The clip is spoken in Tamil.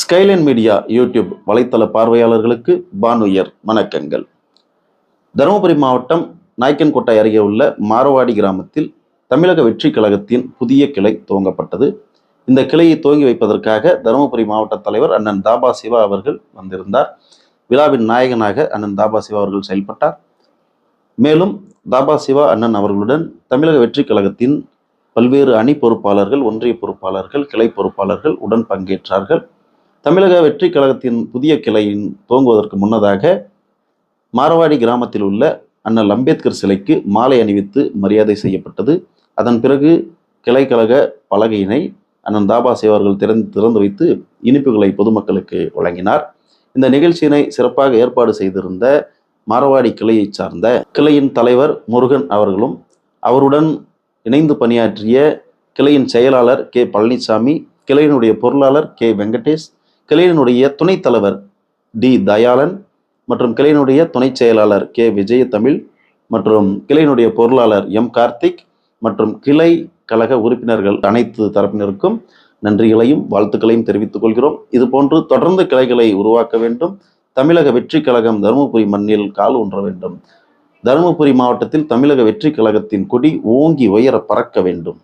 ஸ்கைலைன் மீடியா யூடியூப் வலைத்தள பார்வையாளர்களுக்கு பானுயர் வணக்கங்கள். தருமபுரி மாவட்டம் நாய்க்கன்கோட்டை அருகே உள்ள மாரவாடி கிராமத்தில் தமிழக வெற்றி கழகத்தின் புதிய கிளை துவங்கப்பட்டது. இந்த கிளையை துவங்கி வைப்பதற்காக தருமபுரி மாவட்ட தலைவர் அண்ணன் தாபா சிவா அவர்கள் வந்திருந்தார். விழாவின் நாயகனாக அண்ணன் தாபா சிவா அவர்கள் செயல்பட்டார். மேலும் தாபா சிவா அண்ணன் அவர்களுடன் தமிழக வெற்றி கழகத்தின் பல்வேறு அணி பொறுப்பாளர்கள் ஒன்றிய பொறுப்பாளர்கள் கிளை பொறுப்பாளர்கள் உடன் பங்கேற்றார்கள். தமிழக வெற்றி கழகத்தின் புதிய கிளையின் துவங்குவதற்கு முன்னதாக மாரவாடி கிராமத்தில் உள்ள அண்ணல் அம்பேத்கர் சிலைக்கு மாலை அணிவித்து மரியாதை செய்யப்பட்டது. அதன் பிறகு கிளை கழக பலகையினை அண்ணன் தாபாசி அவர்கள் திறந்து திறந்து வைத்து இனிப்புகளை பொதுமக்களுக்கு வழங்கினார். இந்த நிகழ்ச்சியினை சிறப்பாக ஏற்பாடு செய்திருந்த மாரவாடி கிளையை சார்ந்த கிளையின் தலைவர் முருகன் அவர்களும் அவருடன் இணைந்து பணியாற்றிய கிளையின் செயலாளர் கே பழனிசாமி கிளையினுடைய பொருளாளர் கே வெங்கடேஷ் கிளையினுடைய துணைத் தலைவர் டி தயாளன் மற்றும் கிளையினுடைய துணைச் செயலாளர் கே விஜயதமிழ் மற்றும் கிளையினுடைய பொருளாளர் எம் கார்த்திக் மற்றும் கிளை கழக உறுப்பினர்கள் அனைத்து தரப்பினருக்கும் நன்றிகளையும் வாழ்த்துக்களையும் தெரிவித்துக் கொள்கிறோம். இதுபோன்று தொடர்ந்து கிளைகளை உருவாக்க வேண்டும். தமிழக வெற்றி கழகம் தருமபுரி மண்ணில் கால் ஊன்ற வேண்டும். தருமபுரி மாவட்டத்தில் தமிழக வெற்றி கழகத்தின் கொடி ஓங்கி உயர பறக்க வேண்டும்.